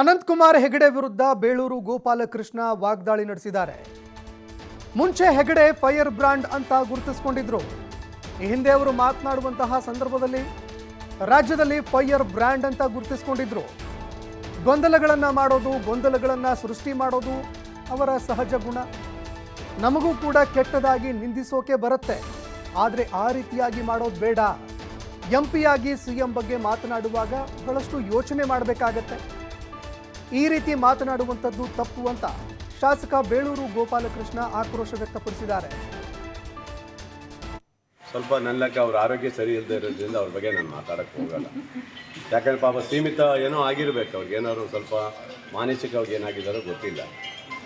ಅನಂತಕುಮಾರ್ ಹೆಗಡೆ ವಿರುದ್ಧ ಬೇಳೂರು ಗೋಪಾಲಕೃಷ್ಣ ವಾಗ್ದಾಳಿ ನಡೆಸಿದ್ದಾರೆ. ಮುಂಚೆ ಹೆಗಡೆ ಫೈರ್ ಬ್ರಾಂಡ್ ಅಂತ ಗುರುತಿಸಿಕೊಂಡಿದ್ರು. ಈ ಹಿಂದೆ ಅವರು ಮಾತನಾಡುವಂತಹ ಸಂದರ್ಭದಲ್ಲಿ ರಾಜ್ಯದಲ್ಲಿ ಫೈರ್ ಬ್ರ್ಯಾಂಡ್ ಅಂತ ಗುರುತಿಸಿಕೊಂಡಿದ್ರು. ಗೊಂದಲಗಳನ್ನು ಮಾಡೋದು, ಗೊಂದಲಗಳನ್ನು ಸೃಷ್ಟಿ ಮಾಡೋದು ಅವರ ಸಹಜ ಗುಣ. ನಮಗೂ ಕೂಡ ಕೆಟ್ಟದಾಗಿ ನಿಂದಿಸೋಕೆ ಬರುತ್ತೆ. ಆದರೆ ಆ ರೀತಿಯಾಗಿ ಮಾಡೋದು ಬೇಡ. ಎಂ ಪಿಯಾಗಿ ಸಿ ಎಂ ಬಗ್ಗೆ ಮಾತನಾಡುವಾಗ ಬಹಳಷ್ಟು ಯೋಚನೆ ಮಾಡಬೇಕಾಗತ್ತೆ. ಈ ರೀತಿ ಮಾತನಾಡುವಂಥದ್ದು ತಪ್ಪು ಅಂತ ಶಾಸಕ ಬೇಳೂರು ಗೋಪಾಲಕೃಷ್ಣ ಆಕ್ರೋಶ ವ್ಯಕ್ತಪಡಿಸಿದ್ದಾರೆ. ಸ್ವಲ್ಪ ನನ್ನಕ್ಕೆ ಅವ್ರ ಆರೋಗ್ಯ ಸರಿ ಇಲ್ಲದೆ ಇರೋದ್ರಿಂದ ಅವ್ರ ಬಗ್ಗೆ ನಾನು ಮಾತಾಡಕ್ಕೆ ಹೋಗಲ್ಲ. ಯಾಕಂದ್ರೆ ಪಾಪ ಸೀಮಿತ ಏನೋ ಆಗಿರ್ಬೇಕು ಅವ್ರಿಗೆ. ಏನಾದ್ರು ಸ್ವಲ್ಪ ಮಾನಸಿಕವಾಗಿ ಏನಾಗಿದ್ದಾರೋ ಗೊತ್ತಿಲ್ಲ.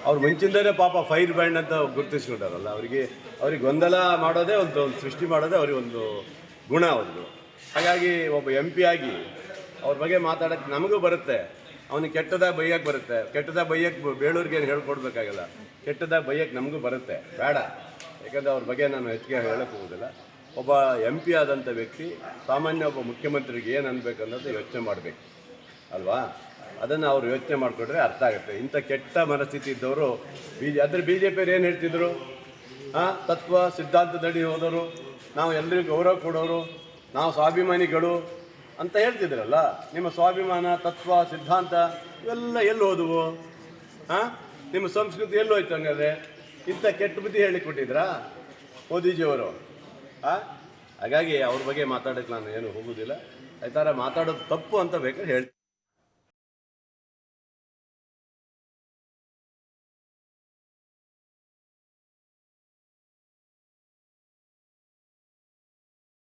ಅವ್ರು ಮುಂಚಿಂದಲೇ ಪಾಪ ಫೈರ್ ಬ್ಯಾಂಡ್ ಅಂತ ಗುರುತಿಸ್ಕೊಂಡಾರಲ್ಲ, ಅವರಿಗೆ ಅವ್ರಿಗೆ ಗೊಂದಲ ಮಾಡೋದೇ ಒಂದು ಒಂದು ಸೃಷ್ಟಿ ಮಾಡೋದೇ ಅವ್ರಿಗೆ ಒಂದು ಗುಣ ಒಂದು. ಹಾಗಾಗಿ ಒಬ್ಬ ಎಂ ಪಿ ಆಗಿ ಅವ್ರ ಬಗ್ಗೆ ಮಾತಾಡೋಕ್ಕೆ ನಮಗೂ ಬರುತ್ತೆ. ಅವನಿಗೆ ಕೆಟ್ಟದ ಬೈಯಕ್ಕೆ ಬರುತ್ತೆ. ಕೆಟ್ಟದ ಬೈಯಕ್ಕೆ ಬೇಳೂರಿಗೆ ಏನು ಹೇಳ್ಕೊಡ್ಬೇಕಾಗಲ್ಲ. ಕೆಟ್ಟದ ಬೈಯಕ್ಕೆ ನಮಗೂ ಬರುತ್ತೆ. ಬೇಡ. ಯಾಕಂದರೆ ಅವ್ರ ಬಗ್ಗೆ ನಾನು ಹೆಚ್ಚಿಗೆ ಹೇಳಕ್ಕೆ ಹೋಗೋದಿಲ್ಲ. ಒಬ್ಬ ಎಂ ಪಿ ಆದಂಥ ವ್ಯಕ್ತಿ ಸಾಮಾನ್ಯ ಒಬ್ಬ ಮುಖ್ಯಮಂತ್ರಿಗೆ ಏನು ಅನ್ನೋದು ಯೋಚನೆ ಮಾಡಬೇಕು. ಅಲ್ವಾ? ಅದನ್ನು ಅವ್ರು ಯೋಚನೆ ಮಾಡಿಕೊಂಡ್ರೆ ಅರ್ಥ ಆಗುತ್ತೆ. ಇಂಥ ಕೆಟ್ಟ ಮನಸ್ಥಿತಿ ಇದ್ದವರು ಬಿ ಜೆ ಬಿ ಜೆ ಪಿಯವ್ರು ಏನು ಹೇಳ್ತಿದ್ರು? ಹಾಂ ತತ್ವ, ಸಿದ್ಧಾಂತದಡಿ ಹೋದವರು, ನಾವು ಎಲ್ಲರಿಗೂ ಗೌರವ ಕೊಡೋರು, ನಾವು ಸ್ವಾಭಿಮಾನಿಗಳು ಅಂತ ಹೇಳ್ತಿದ್ರಲ್ಲ, ನಿಮ್ಮ ಸ್ವಾಭಿಮಾನ, ತತ್ವ, ಸಿದ್ಧಾಂತ ಇವೆಲ್ಲ ಎಲ್ಲಿ ಹೋದವು? ಹಾಂ ನಿಮ್ಮ ಸಂಸ್ಕೃತಿ ಎಲ್ಲಿ ಹೋಯ್ತು ಹಂಗಾದ್ರೆ? ಇಂಥ ಕೆಟ್ಟ ಬುದ್ಧಿ ಹೇಳಿ ಕೊಟ್ಟಿದ್ರಾ ಮೋದಿಜಿಯವರು? ಆ? ಹಾಗಾಗಿ ಅವ್ರ ಬಗ್ಗೆ ಮಾತಾಡೋಕ್ಕೆ ನಾನು ಏನು ಹೋಗೋದಿಲ್ಲ. ಈ ಥರ ಮಾತಾಡೋದು ತಪ್ಪು ಅಂತ ಬೇಕಾದ್ರೆ ಹೇಳ್ತೀನಿ.